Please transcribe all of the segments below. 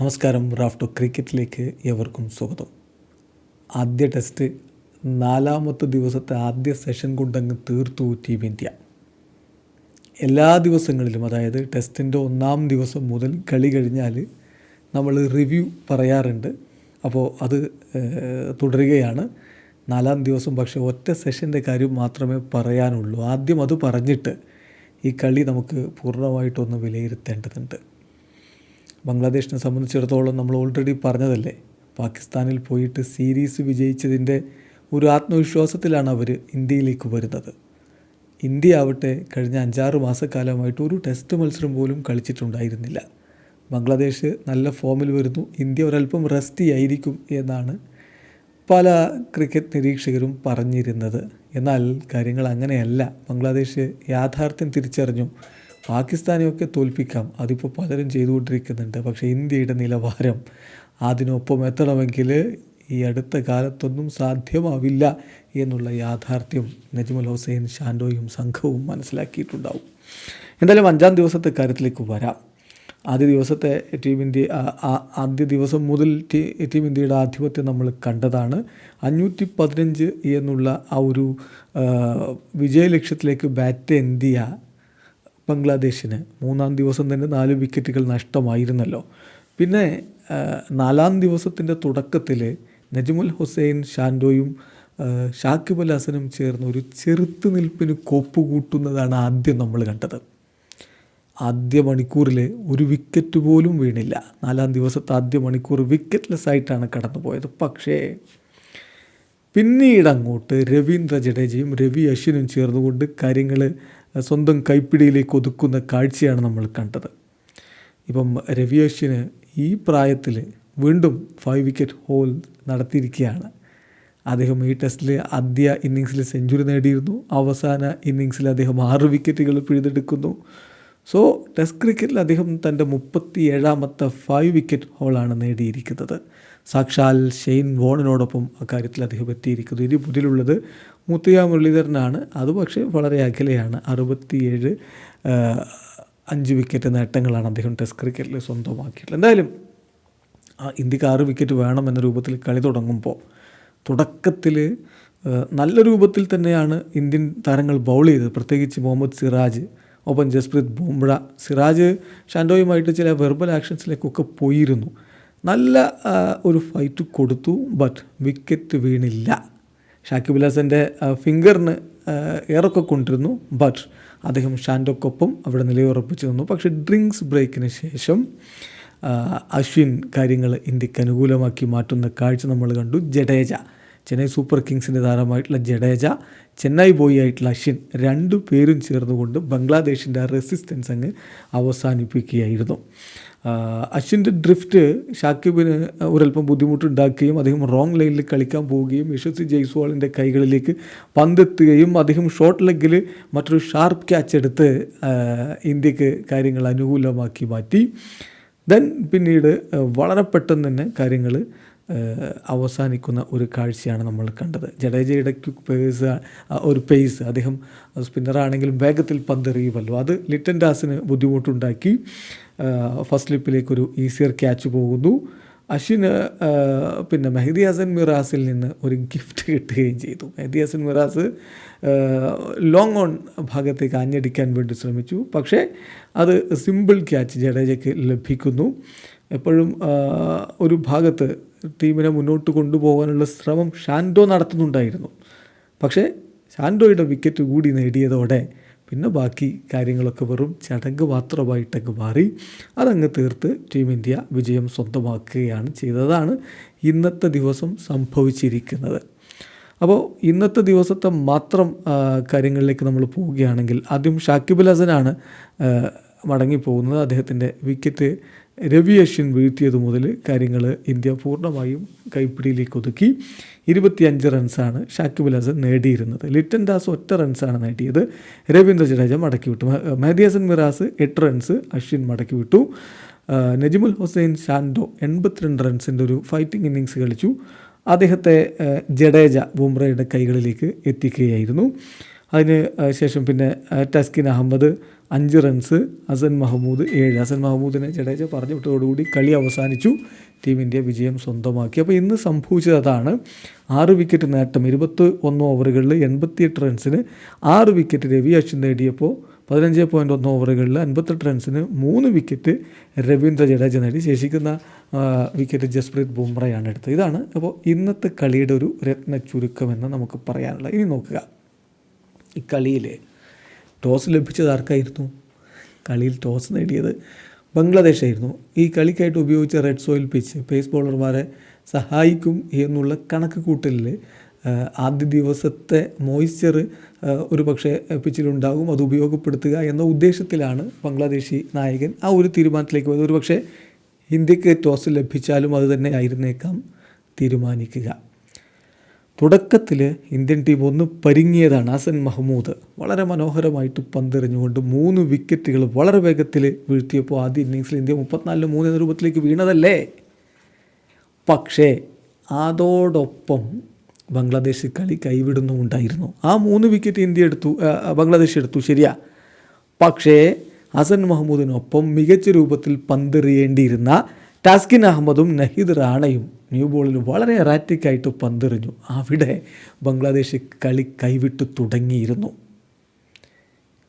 നമസ്കാരം റാഫ്റ്റോ ക്രിക്കറ്റിലേക്ക് എവർക്കും സ്വാഗതം. ആദ്യ ടെസ്റ്റ് നാലാമത്തെ ദിവസത്തെ ആദ്യ സെഷൻ കൊണ്ടങ്ങ് തീർത്തു ടീം ഇന്ത്യ എല്ലാ ദിവസങ്ങളിലും അതായത് ടെസ്റ്റിന്റെ ഒന്നാം ദിവസം മുതൽ കളി കഴിഞ്ഞാൽ നമ്മൾ റിവ്യൂ പറയാറുണ്ട്. അപ്പോൾ അത് തുടരുകയാണ്. നാലാം ദിവസം പക്ഷേ ഒറ്റ സെഷന്റെ കാര്യം മാത്രമേ പറയാനുള്ളൂ. ആദ്യം അത് പറഞ്ഞിട്ട് ഈ കളി നമുക്ക് പൂർണമായിട്ടൊന്ന് വിലയിരുത്തേണ്ടതുണ്ട്. ബംഗ്ലാദേശിനെ സംബന്ധിച്ചിടത്തോളം നമ്മൾ ഓൾറെഡി പറഞ്ഞതല്ലേ? പാകിസ്ഥാനിൽ പോയിട്ട് സീരീസ് വിജയിച്ചതിന്റെ ഒരു ആത്മവിശ്വാസത്തിലാണ് അവർ ഇന്ത്യയിലേക്ക് വരുന്നത്. ഇന്ത്യ ആവട്ടെ കഴിഞ്ഞ അഞ്ചാറ് മാസക്കാലമായിട്ട് ഒരു ടെസ്റ്റ് മത്സരം പോലും കളിച്ചിട്ടുണ്ടായിരുന്നില്ല. ബംഗ്ലാദേശ് നല്ല ഫോമിൽ വരുന്നു. ഇന്ത്യ ഒരല്പം റെസ്റ്റി ആയിരിക്കും എന്നാണ് പല ക്രിക്കറ്റ് നിരീക്ഷകരും പറഞ്ഞിരുന്നത്. എന്നാൽ കാര്യങ്ങൾ അങ്ങനെയല്ല. ബംഗ്ലാദേശ് യാഥാർത്ഥ്യം തിരിച്ചറിഞ്ഞു. പാകിസ്ഥാനെയൊക്കെ തോൽപ്പിക്കാം. അതിപ്പോൾ പലരും ചെയ്തുകൊണ്ടിരിക്കുന്നുണ്ട്. പക്ഷേ ഇന്ത്യയുടെ നിലവാരം അതിനൊപ്പം എത്തണമെങ്കിൽ ഈ അടുത്ത കാലത്തൊന്നും സാധ്യമാവില്ല എന്നുള്ള യാഥാർത്ഥ്യം നജ്മുൽ ഹുസൈൻ ഷാൻഡോയും സംഘവും മനസ്സിലാക്കിയിട്ടുണ്ടാവും. എന്തായാലും അഞ്ചാം ദിവസത്തെ കാര്യത്തിലേക്ക് വരാം. ആദ്യ ദിവസത്തെ ടീം ഇന്ത്യ ആദ്യ ദിവസം മുതൽ ടീ ഇന്ത്യയുടെ ആധിപത്യം നമ്മൾ കണ്ടതാണ്. അഞ്ഞൂറ്റി പതിനഞ്ച് എന്നുള്ള ആ ഒരു വിജയലക്ഷ്യത്തിലേക്ക് ബാറ്റ് എന്തിയ? ബംഗ്ലാദേശിന് മൂന്നാം ദിവസം തന്നെ നാല് വിക്കറ്റുകൾ നഷ്ടമായിരുന്നല്ലോ. പിന്നെ നാലാം ദിവസത്തിന്റെ തുടക്കത്തിൽ നജ്മുൽ ഹുസൈൻ ഷാൻഡോയും ഷാക്കിബ് അൽ ഹസനും ചേർന്ന് ഒരു ചെറുത്ത് നിൽപ്പിന് കോപ്പ് കൂട്ടുന്നതാണ് ആദ്യം നമ്മൾ കണ്ടത്. ആദ്യ മണിക്കൂറിൽ ഒരു വിക്കറ്റ് പോലും വീണില്ല. നാലാം ദിവസത്തെ ആദ്യ മണിക്കൂർ വിക്കറ്റ്ലെസ് ആയിട്ടാണ് കടന്നുപോയത്. പക്ഷേ പിന്നീട് അങ്ങോട്ട് രവീന്ദ്ര ജഡേജയും രവി അശ്വിനും ചേർന്നുകൊണ്ട് കാര്യങ്ങൾ സ്വന്തം കൈപ്പിടിയിലേക്ക് ഒതുക്കുന്ന കാഴ്ചയാണ് നമ്മൾ കണ്ടത്. ഇപ്പം രവി അശ്വിന് ഈ പ്രായത്തിൽ വീണ്ടും ഫൈവ് വിക്കറ്റ് ഹോൾ നടത്തിയിരിക്കുകയാണ്. അദ്ദേഹം ഈ ടെസ്റ്റിൽ ആദ്യ ഇന്നിങ്സിൽ സെഞ്ചുറി നേടിയിരുന്നു. അവസാന ഇന്നിങ്സിൽ അദ്ദേഹം ആറ് വിക്കറ്റുകൾ പിഴുതെടുക്കുന്നു. സോ ടെസ്റ്റ് ക്രിക്കറ്റിൽ അദ്ദേഹം തന്റെ മുപ്പത്തി ഏഴാമത്തെ ഫൈവ് വിക്കറ്റ് ഹോളാണ് നേടിയിരിക്കുന്നത്. സാക്ഷാൽ ഷെയ്ൻ വോണിനോടൊപ്പം അക്കാര്യത്തിൽ അദ്ദേഹം എത്തിയിരിക്കുന്നു. ഇനി മുന്നിലുള്ളത് മുത്തയ്യ മുരളീധരനാണ്. അത് പക്ഷേ വളരെ അകലെയാണ്. അറുപത്തിയേഴ് അഞ്ച് വിക്കറ്റ് നേട്ടങ്ങളാണ് അദ്ദേഹം ടെസ്റ്റ് ക്രിക്കറ്റിൽ സ്വന്തമാക്കിയിട്ടുള്ളത്. എന്തായാലും ഇന്ത്യയ്ക്ക് ആറ് വിക്കറ്റ് വേണം എന്ന രൂപത്തിൽ കളി തുടങ്ങുമ്പോൾ തുടക്കത്തിൽ നല്ല രൂപത്തിൽ തന്നെയാണ് ഇന്ത്യൻ താരങ്ങൾ ബൗൾ ചെയ്തത്. പ്രത്യേകിച്ച് മുഹമ്മദ് സിറാജ് ഒപ്പം ജസ്പ്രീത് ബുംറ. സിറാജ് ഷാൻഡോയുമായിട്ട് ചില വെർബൽ ആക്ഷൻസിലേക്കൊക്കെ പോയിരുന്നു. നല്ല ഒരു ഫൈറ്റ് കൊടുത്തു ബട്ട് വിക്കറ്റ് വീണില്ല. ഷാക്കിബ് ഹസന്റെ ഫിംഗറിന് ഏറൊക്കെ കൊണ്ടിരുന്നു. ബട്ട് അദ്ദേഹം ഷാൻഡോക്കൊപ്പം അവിടെ നിലയുറപ്പിച്ചു നിന്നു. പക്ഷേ ഡ്രിങ്ക്സ് ബ്രേക്കിന് ശേഷം അശ്വിൻ കാര്യങ്ങൾ ഇന്ത്യയ്ക്ക് അനുകൂലമാക്കി മാറ്റുന്ന കാഴ്ച നമ്മൾ കണ്ടു. ജഡേജ. ചെന്നൈ സൂപ്പർ കിങ്സിന്റെ താരമായിട്ടുള്ള ജഡേജ ചെന്നൈ ബോയ് ആയിട്ടുള്ള അശ്വിൻ രണ്ടു പേരും ചേർന്നുകൊണ്ട് ബംഗ്ലാദേശിന്റെ റെസിസ്റ്റൻസ് അങ്ങ് അവസാനിപ്പിക്കുകയായിരുന്നു. അശ്വിന്റെ ഡ്രിഫ്റ്റ് ഷാക്കിബിന് ഒരല്പം ബുദ്ധിമുട്ടുണ്ടാക്കുകയും അദ്ദേഹം റോങ് ലൈനിൽ കളിക്കാൻ പോവുകയും യശസ്വി ജയ്സ്വാളിന്റെ കൈകളിലേക്ക് പന്തെത്തുകയും അദ്ദേഹം ഷോർട്ട് ലെഗിൽ മറ്റൊരു ഷാർപ്പ് ക്യാച്ച് എടുത്ത് ഇന്ത്യയ്ക്ക് കാര്യങ്ങൾ അനുകൂലമാക്കി മാറ്റി. ദെൻ പിന്നീട് വളരെ പെട്ടെന്ന് തന്നെ കാര്യങ്ങൾ അവസാനിക്കുന്ന ഒരു കാഴ്ചയാണ് നമ്മൾ കണ്ടത്. ജഡേജയുടെ ക്യുക്ക് പേസ് ഒരു പേസ് അദ്ദേഹം സ്പിന്നറാണെങ്കിലും വേഗത്തിൽ പന്തെറിയുമല്ലോ. അത് ലിറ്റൻ ഡാസിന് ബുദ്ധിമുട്ടുണ്ടാക്കി. ഫസ്റ്റ് സ്ലിപ്പിലേക്കൊരു ഈസിയർ ക്യാച്ച് പോകുന്നു. അശ്വിന് പിന്നെ മെഹദി ഹസൻ മിറാസിൽ നിന്ന് ഒരു ഗിഫ്റ്റ് കിട്ടുകയും ചെയ്തു. മെഹദി ഹസൻ മിറാസ് ലോങ് ഓൺ ഭാഗത്തേക്ക് ആഞ്ഞടിക്കാൻ വേണ്ടി ശ്രമിച്ചു. പക്ഷേ അത് സിമ്പിൾ ക്യാച്ച് ജഡേജയ്ക്ക് ലഭിക്കുന്നു. എപ്പോഴും ഒരു ഭാഗത്ത് ടീമിനെ മുന്നോട്ട് കൊണ്ടുപോകാനുള്ള ശ്രമം ഷാൻഡോ നടത്തുന്നുണ്ടായിരുന്നു. പക്ഷേ ഷാൻഡോയുടെ വിക്കറ്റ് കൂടി നേടിയതോടെ പിന്നെ ബാക്കി കാര്യങ്ങളൊക്കെ വെറും ചടങ്ങ് മാത്രമായിട്ടങ്ങ് മാറി. അതങ്ങ് തീർത്ത് ടീം ഇന്ത്യ വിജയം സ്വന്തമാക്കുകയാണ് ചെയ്തതാണ് ഇന്നത്തെ ദിവസം സംഭവിച്ചിരിക്കുന്നത്. അപ്പോൾ ഇന്നത്തെ ദിവസത്തെ മാത്രം കാര്യങ്ങളിലേക്ക് നമ്മൾ പോവുകയാണെങ്കിൽ ആദ്യം ഷാക്കിബുൽ ഹസനാണ് മടങ്ങിപ്പോകുന്നത്. അദ്ദേഹത്തിന്റെ വിക്കറ്റ് രവി അശ്വിൻ വീഴ്ത്തിയത് മുതൽ കാര്യങ്ങൾ ഇന്ത്യ പൂർണമായും കൈപ്പിടിയിലേക്ക് ഒതുക്കി. ഇരുപത്തിയഞ്ച് റൺസാണ് ഷാക്കിബ് അൽ ഹസൻ നേടിയിരുന്നത്. ലിറ്റൻ ദാസ് ഒറ്റ റൺസാണ് നേടിയത്. രവീന്ദ്ര ജഡേജ മടക്കി വിട്ടു മെഹദി മിറാസ് എട്ട് റൺസ് അശ്വിൻ മടക്കി വിട്ടു നജിമുൽ ഹുസൈൻ ഷാൻഡോ എൺപത്തിരണ്ട് റൺസിന്റെ ഒരു ഫൈറ്റിംഗ് ഇന്നിങ്സ് കളിച്ചു. അദ്ദേഹത്തെ ജഡേജ ബുംറയുടെ കൈകളിലേക്ക് എത്തിക്കുകയായിരുന്നു. അതിന് ശേഷം പിന്നെ ടസ്കിൻ അഹമ്മദ് അഞ്ച് റൺസ് ഹസൻ മഹമ്മൂദ് ഏഴ്. ഹസൻ മഹമ്മൂദിനെ ജഡേജ പറഞ്ഞു വിട്ടതോടുകൂടി കളി അവസാനിച്ചു. ടീം ഇന്ത്യ വിജയം സ്വന്തമാക്കി. അപ്പോൾ ഇന്ന് സംഭവിച്ചത് അതാണ്. ആറ് വിക്കറ്റ് നേട്ടം ഇരുപത്തി ഒന്ന് ഓവറുകളിൽ എൺപത്തിയെട്ട് റൺസിന് ആറ് വിക്കറ്റ് രവി അശ്വിൻ നേടിയപ്പോൾ പതിനഞ്ച് പോയിന്റ് ഒന്ന് ഓവറുകളിൽ അൻപത്തെട്ട് റൺസിന് മൂന്ന് വിക്കറ്റ് രവീന്ദ്ര ജഡേജ നേടി. ശേഷിക്കുന്ന വിക്കറ്റ് ജസ്പ്രീത് ബുംറയാണ് എടുത്തത്. ഇതാണ് അപ്പോൾ ഇന്നത്തെ കളിയുടെ ഒരു രത്ന ചുരുക്കമെന്ന് നമുക്ക് പറയാനുള്ളത്. ഇനി നോക്കുക. ഈ കളിയിൽ ടോസ് ലഭിച്ചത് ആർക്കായിരുന്നു? കളിയിൽ ടോസ് നേടിയത് ബംഗ്ലാദേശായിരുന്നു. ഈ കളിക്കായിട്ട് ഉപയോഗിച്ച റെഡ് സോയിൽ പിച്ച് പേസ് ബോളർമാരെ സഹായിക്കും എന്നുള്ള കണക്ക് കൂട്ടലിൽ ആദ്യ ദിവസത്തെ മോയ്സ്ചർ ഒരു പക്ഷേ പിച്ചിലുണ്ടാകും അത് ഉപയോഗപ്പെടുത്തുക എന്ന ഉദ്ദേശത്തിലാണ് ബംഗ്ലാദേശി നായകൻ ആ ഒരു തീരുമാനത്തിലേക്ക് പോയത്. ഒരു പക്ഷേ ഇന്ത്യയ്ക്ക് ടോസ് ലഭിച്ചാലും അത് തന്നെ ആയിരുന്നേക്കാം. തീരുമാനിക്കുക. തുടക്കത്തിൽ ഇന്ത്യൻ ടീം ഒന്ന് പരിങ്ങിയതാണ് ഹസൻ മഹ്മൂദ്. വളരെ മനോഹരമായിട്ട് പന്തെറിഞ്ഞുകൊണ്ട് മൂന്ന് വിക്കറ്റുകൾ വളരെ വേഗത്തിൽ വീഴ്ത്തിയപ്പോൾ ആദ്യ ഇന്നിങ്സിൽ ഇന്ത്യ മുപ്പത്തിനാലിന് മൂന്ന് എന്ന രൂപത്തിലേക്ക് വീണതല്ലേ? പക്ഷേ അതോടൊപ്പം ബംഗ്ലാദേശ് കളി കൈവിടുന്നുമുണ്ടായിരുന്നു. ആ മൂന്ന് വിക്കറ്റ് ഇന്ത്യ എടുത്തു ബംഗ്ലാദേശ് എടുത്തു ശരിയാ. പക്ഷേ ഹസൻ മഹ്മൂദിനൊപ്പം മികച്ച രൂപത്തിൽ പന്തെറിയേണ്ടിയിരുന്ന ടാസ്കിൻ അഹമ്മദും നഹീദ് റാണയും ന്യൂ ബോളിൽ വളരെ എറാറ്റിക്കായിട്ട് പന്തെറിഞ്ഞു. അവിടെ ബംഗ്ലാദേശ് കളി കൈവിട്ട് തുടങ്ങിയിരുന്നു.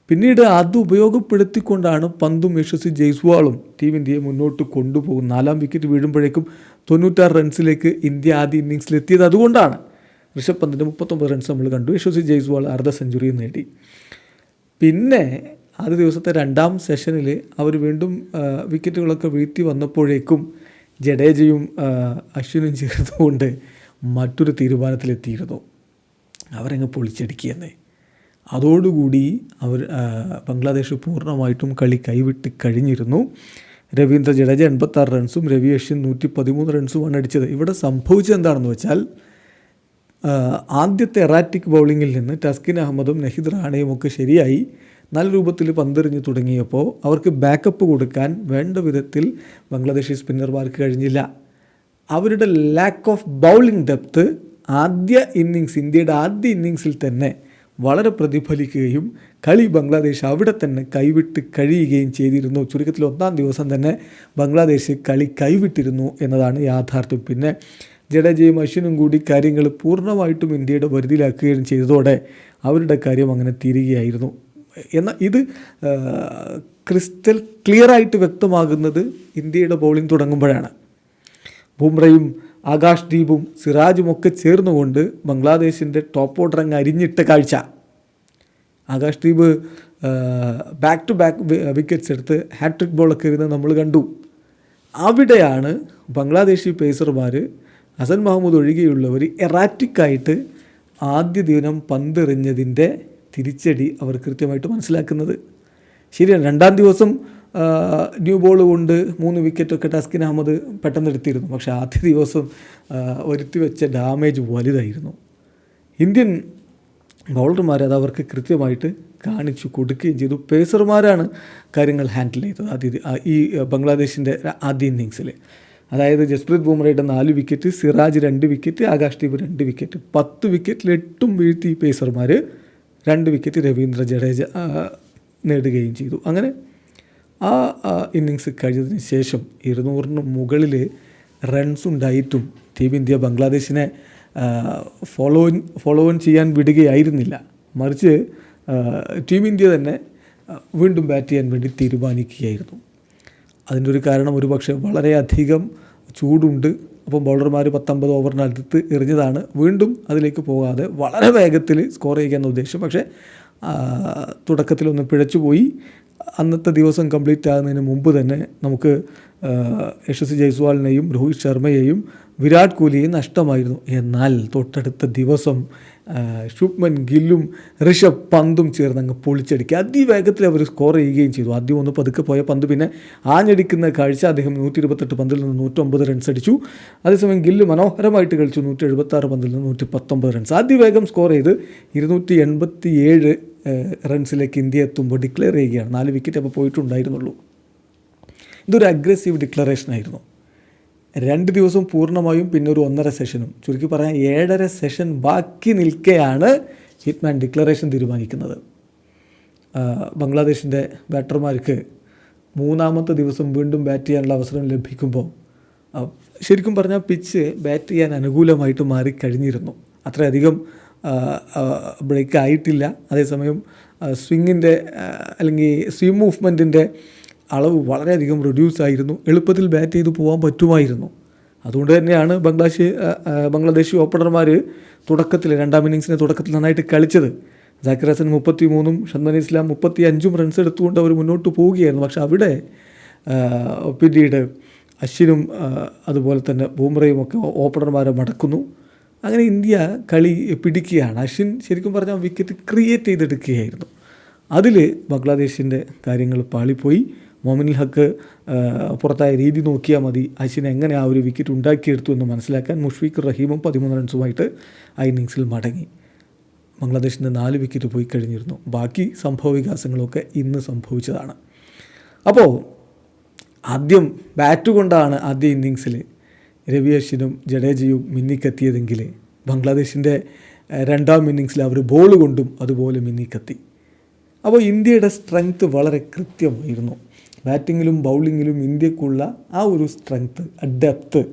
പിന്നീട് അത് ഉപയോഗപ്പെടുത്തിക്കൊണ്ടാണ് പന്തും യശസ്വി ജയ്സ്വാളും ടീം ഇന്ത്യയെ മുന്നോട്ട് കൊണ്ടുപോകും നാലാം വിക്കറ്റ് വീഴുമ്പോഴേക്കും തൊണ്ണൂറ്റാറ് റൺസിലേക്ക് ഇന്ത്യ ആദ്യ ഇന്നിങ്സിലെത്തിയത് അതുകൊണ്ടാണ്. ഋഷഭ് പന്തിന്റെ മുപ്പത്തൊമ്പത് റൺസ് നമ്മൾ കണ്ടു. യശസ്വി ജയ്സ്വാൾ അർദ്ധ സെഞ്ചുറിയും നേടി. പിന്നെ ആദ്യ ദിവസത്തെ രണ്ടാം സെഷനിൽ അവർ വീണ്ടും വിക്കറ്റുകളൊക്കെ വീഴ്ത്തി വന്നപ്പോഴേക്കും ജഡേജയും അശ്വിനും ചേർന്നുകൊണ്ട് മറ്റൊരു തീരുമാനത്തിലെത്തിയിരുന്നു. അവരങ്ങ് പൊളിച്ചടിക്കുകയെന്ന്. അതോടുകൂടി അവർ ബംഗ്ലാദേശ് പൂർണമായിട്ടും കളി കൈവിട്ട് കഴിഞ്ഞിരുന്നു. രവീന്ദ്ര ജഡേജ എൺപത്താറ് റൺസും രവി അശ്വിൻ നൂറ്റി പതിമൂന്ന് റൺസുമാണ് അടിച്ചത്. ഇവിടെ സംഭവിച്ചത് എന്താണെന്ന് വെച്ചാൽ ആദ്യത്തെ എറാറ്റിക് ബൗളിങ്ങിൽ നിന്ന് ടസ്കിൻ അഹമ്മദും നഹിദ് റാണയും ഒക്കെ ശരിയായി. നല്ല രൂപത്തിൽ പന്തെറിഞ്ഞ് തുടങ്ങിയപ്പോൾ അവർക്ക് ബാക്കപ്പ് കൊടുക്കാൻ വേണ്ട വിധത്തിൽ ബംഗ്ലാദേശി സ്പിന്നർമാർക്ക് കഴിഞ്ഞില്ല. അവരുടെ ലാക്ക് ഓഫ് ബൗളിംഗ് ഡെപ്ത്ത് ആദ്യ ഇന്നിങ്സ് ഇന്ത്യയുടെ ആദ്യ ഇന്നിങ്സിൽ തന്നെ വളരെ പ്രതിഫലിക്കുകയും കളി ബംഗ്ലാദേശ് അവിടെ തന്നെ കൈവിട്ട് കഴിയുകയും ചെയ്തിരുന്നു. ചുരുക്കത്തിൽ ഒന്നാം ദിവസം തന്നെ ബംഗ്ലാദേശ് കളി കൈവിട്ടിരുന്നു എന്നതാണ് യാഥാർത്ഥ്യം. പിന്നെ ജഡേജയും അശ്വിനും കൂടി കാര്യങ്ങൾ പൂർണമായിട്ടും ഇന്ത്യയുടെ പരിധിയിലാക്കുകയും ചെയ്തതോടെ അവരുടെ കാര്യം അങ്ങനെ തീരുകയായിരുന്നു. എന്നാൽ ഇത് ക്രിസ്റ്റൽ ക്ലിയറായിട്ട് വ്യക്തമാകുന്നത് ഇന്ത്യയുടെ ബൗളിംഗ് തുടങ്ങുമ്പോഴാണ്. ബുംറയും ആകാശ് ദീപും സിറാജും ഒക്കെ ചേർന്നുകൊണ്ട് ബംഗ്ലാദേശിന്റെ ടോപ്പ് ഓർഡർ അങ്ങ് അരിഞ്ഞിട്ട കാഴ്ച. Akash Deep back to back wickets എടുത്ത് ഹാട്രിക് ബോളൊക്കെ ഇരുന്ന് നമ്മൾ കണ്ടു. അവിടെയാണ് ബംഗ്ലാദേശി പേസർമാർ ഹസൻ മഹമ്മൂദ് ഒഴികെയുള്ളവർ എറാറ്റിക്കായിട്ട് ആദ്യ ദിനം പന്തെറിഞ്ഞതിന്റെ തിരിച്ചടി അവർ കൃത്യമായിട്ട് മനസ്സിലാക്കുന്നത്. ശരിയാണ്. രണ്ടാം ദിവസം ന്യൂ ബോൾ കൊണ്ട് മൂന്ന് വിക്കറ്റൊക്കെ ടസ്കിൻ അഹമ്മദ് പെട്ടെന്ന് എടുത്തിരുന്നു പക്ഷേ ആദ്യ ദിവസം ഒരുത്തി വെച്ച ഡാമേജ് വലുതായിരുന്നു. ഇന്ത്യൻ ബൗളർമാർ അത് അവർക്ക് കൃത്യമായിട്ട് കാണിച്ചു കൊടുക്കുകയും ചെയ്തു. പേസർമാരാണ് കാര്യങ്ങൾ ഹാൻഡിൽ ചെയ്തത് ആദ്യ ഈ ബംഗ്ലാദേശിന്റെ ആദ്യ ഇന്നിങ്സിൽ അതായത് ജസ്പ്രീത് ബുംറയുടെ നാല് വിക്കറ്റ് സിറാജ് രണ്ട് വിക്കറ്റ് ആകാശ് ദീപ് രണ്ട് വിക്കറ്റ് പത്ത് വിക്കറ്റിൽ എട്ടും വീഴ്ത്തി പേസർമാർ രണ്ട് വിക്കറ്റ് രവീന്ദ്ര ജഡേജ നേടുകയും ചെയ്തു. അങ്ങനെ ആ ഇന്നിങ്സ് കഴിഞ്ഞതിന് ശേഷം ഇരുന്നൂറിന് മുകളിൽ റൺസ് ഉണ്ടായിട്ടും ടീം ഇന്ത്യ ബംഗ്ലാദേശിനെ ഫോളോ ഫോളോ ഓൺ ചെയ്യാൻ വിടുകയായിരുന്നില്ല. മറിച്ച് ടീം ഇന്ത്യ തന്നെ വീണ്ടും ബാറ്റ് ചെയ്യാൻ വേണ്ടി തീരുമാനിക്കുകയായിരുന്നു. അതിന്റെ ഒരു കാരണം ഒരു പക്ഷേ വളരെയധികം ചൂടുണ്ട്. അപ്പം ബൗളർമാർ പത്തൊമ്പത് ഓവറിനടുത്ത് എറിഞ്ഞതാണ്. വീണ്ടും അതിലേക്ക് പോകാതെ വളരെ വേഗത്തിൽ സ്കോർ ചെയ്യാൻ ഉദ്ദേശം. പക്ഷേ തുടക്കത്തിലൊന്ന് പിഴച്ചുപോയി അന്നത്തെ ദിവസം കംപ്ലീറ്റ് ആകുന്നതിന് മുമ്പ് തന്നെ നമുക്ക് യശസ്വി ജയ്സ്വാളിനെയും രോഹിത് ശർമ്മയെയും വിരാട് കോഹ്ലിയെയും നഷ്ടമായിരുന്നു. എന്നാൽ തൊട്ടടുത്ത ദിവസം ശുഭ്മൻ ഗില്ലും ഋഷഭ് പന്തും ചേർന്ന് അങ്ങ് പൊളിച്ചടിക്കുക അതിവേഗത്തിൽ അവർ സ്കോർ ചെയ്യുകയും ചെയ്തു. ആദ്യം ഒന്ന് പതുക്കെ പോയ പന്ത് പിന്നെ ആഞ്ഞടിക്കുന്ന കാഴ്ച അദ്ദേഹം നൂറ്റി ഇരുപത്തെട്ട് പന്തിൽ നിന്ന് നൂറ്റൊമ്പത് റൺസ് അടിച്ചു. അതേസമയം ഗില്ല് മനോഹരമായിട്ട് കളിച്ചു. നൂറ്റി എഴുപത്താറ് പന്തിൽ നിന്ന് നൂറ്റി പത്തൊമ്പത് റൺസ് അതിവേഗം സ്കോർ ചെയ്ത് ഇരുന്നൂറ്റി എൺപത്തി ഏഴ് റൺസിലേക്ക് ഇന്ത്യ എത്തുമ്പോൾ ഡിക്ലെയർ ചെയ്യുകയാണ്. നാല് വിക്കറ്റ് അപ്പോൾ പോയിട്ടുണ്ടായിരുന്നുള്ളൂ. ഇതൊരു അഗ്രസീവ് ഡിക്ലറേഷൻ ആയിരുന്നു. രണ്ട് ദിവസം പൂർണമായും പിന്നെ ഒരു ഒന്നര സെഷനും ചുരുക്കി പറഞ്ഞാൽ ഏഴര സെഷൻ ബാക്കി നിൽക്കെയാണ് ഹിറ്റ്മാൻ ഡിക്ലറേഷൻ തീരുമാനിക്കുന്നത്. ബംഗ്ലാദേശിന്റെ ബാറ്റർമാർക്ക് മൂന്നാമത്തെ ദിവസം വീണ്ടും ബാറ്റ് ചെയ്യാനുള്ള അവസരം ലഭിക്കുമ്പോൾ ശരിക്കും പറഞ്ഞാൽ പിച്ച് ബാറ്റ് ചെയ്യാൻ അനുകൂലമായിട്ട് മാറിക്കഴിഞ്ഞിരുന്നു അത്രയധികം ബ്രേക്ക് ആയിട്ടില്ല. അതേസമയം സ്വിങ്ങിന്റെ അല്ലെങ്കിൽ സ്വിം മൂവ്മെന്റിന്റെ അളവ് വളരെയധികം റെഡ്യൂസ് ആയിരുന്നു. എളുപ്പത്തിൽ ബാറ്റ് ചെയ്ത് പോകാൻ പറ്റുമായിരുന്നു. അതുകൊണ്ട് തന്നെയാണ് ബംഗ്ലാദേശ് ബംഗ്ലാദേശി ഓപ്പണർമാർ തുടക്കത്തിൽ രണ്ടാം ഇന്നിങ്സിന്റെ തുടക്കത്തിൽ നന്നായിട്ട് കളിച്ചത്. ജാക്കിർ ഹസൻ മുപ്പത്തി മൂന്നും ഷന്മൻ ഇസ്ലാം മുപ്പത്തി അഞ്ചും റൺസ് എടുത്തുകൊണ്ട് അവർ മുന്നോട്ട് പോവുകയായിരുന്നു. പക്ഷെ അവിടെ പിന്നീട് അശ്വിനും അതുപോലെ തന്നെ ബൂമ്രയും ഒക്കെ ഓപ്പണർമാരെ മടക്കുന്നു. അങ്ങനെ ഇന്ത്യ കളി പിടിക്കുകയാണ്. അശ്വിൻ ശരിക്കും പറഞ്ഞാൽ വിക്കറ്റ് ക്രിയേറ്റ് ചെയ്തെടുക്കുകയായിരുന്നു. അതിൽ ബംഗ്ലാദേശിന്റെ കാര്യങ്ങൾ പാളിപ്പോയി. മൊമിനുൽ ഹക്ക് പുറത്തായ രീതി നോക്കിയാൽ മതി. അശ്വിൻ എങ്ങനെ ആ ഒരു വിക്കറ്റ് ഉണ്ടാക്കിയെടുത്തു എന്ന് മനസ്സിലാക്കാൻ മുഷ്ഫീഖ് റഹീമും പതിമൂന്ന് റൺസുമായിട്ട് ആ ഇന്നിങ്സിൽ മടങ്ങി. ബംഗ്ലാദേശിന്റെ നാല് വിക്കറ്റ് പോയി കഴിഞ്ഞിരുന്നു. ബാക്കി സംഭവ വികാസങ്ങളൊക്കെ ഇന്ന് സംഭവിച്ചതാണ്. അപ്പോൾ ആദ്യം ബാറ്റ് കൊണ്ടാണ് ആദ്യ ഇന്നിങ്സിൽ രവി അശ്വിനും ജഡേജയും മിന്നിക്കെത്തിയതെങ്കിൽ ബംഗ്ലാദേശിന്റെ രണ്ടാം ഇന്നിങ്സിൽ അവർ ബോൾ കൊണ്ടും അതുപോലെ മിന്നിക്കെത്തി. അപ്പോൾ ഇന്ത്യയുടെ സ്ട്രെങ്ത്ത് വളരെ കൃത്യമായിരുന്നു. ബാറ്റിങ്ങിലും ബൗളിങ്ങിലും ഇന്ത്യക്കുള്ള ആ ഒരു സ്ട്രെങ്ത്ത് ഡെപ്ത്ത്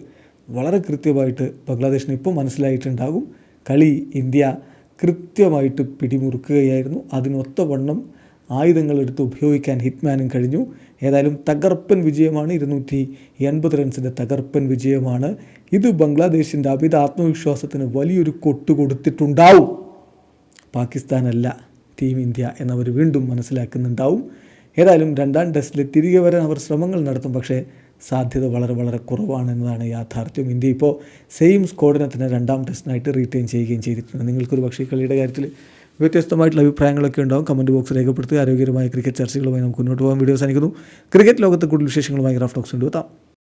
വളരെ കൃത്യമായിട്ട് ബംഗ്ലാദേശിന് ഇപ്പോൾ മനസ്സിലായിട്ടുണ്ടാകും. കളി ഇന്ത്യ കൃത്യമായിട്ട് പിടിമുറുക്കുകയായിരുന്നു. അതിനൊത്ത വണ്ണം ആയുധങ്ങൾ ആയുധങ്ങളെടുത്ത് ഉപയോഗിക്കാൻ ഹിറ്റ്മാനും കഴിഞ്ഞു. ഏതായാലും തകർപ്പൻ വിജയമാണ്. ഇരുന്നൂറ്റി എൺപത് റൺസിന്റെ തകർപ്പൻ വിജയമാണ്. ഇത് ബംഗ്ലാദേശിന്റെ അമിത ആത്മവിശ്വാസത്തിന് വലിയൊരു കൊട്ട് കൊടുത്തിട്ടുണ്ടാവും. പാകിസ്ഥാനല്ല ടീം ഇന്ത്യ എന്നവർ വീണ്ടും മനസ്സിലാക്കുന്നുണ്ടാവും. ഏതായാലും രണ്ടാം ടെസ്റ്റിൽ തിരികെ വരാൻ അവർ ശ്രമങ്ങൾ നടത്തും പക്ഷേ സാധ്യത വളരെ വളരെ കുറവാണ് എന്നതാണ് യാഥാർത്ഥ്യം. ഇന്ത്യ ഇപ്പോൾ സെയിം സ്കോഡിനെ തന്നെ രണ്ടാം ടെസ്റ്റിനായിട്ട് റീറ്റെയിൻ ചെയ്യുകയും ചെയ്തിട്ടുണ്ട്. നിങ്ങൾക്കൊരു പക്ഷേ കളിയുടെ കാര്യത്തിൽ വ്യത്യസ്തമായിട്ടുള്ള അഭിപ്രായങ്ങളൊക്കെ ഉണ്ടാവും. കമന്റ് ബോക്സ് രേഖപ്പെടുത്തി ആരോഗ്യകരമായ ക്രിക്കറ്റ് ചർച്ചകളുമായി നമുക്ക് മുന്നോട്ട് പോകാൻ വീഡിയോ സാധിക്കുന്നു ക്രിക്കറ്റ് ലോകത്ത് കൂടുതൽ വിശേഷങ്ങളുമായി ഗ്രാഫ് ടോക്സ് കൊണ്ടുവെത്താം.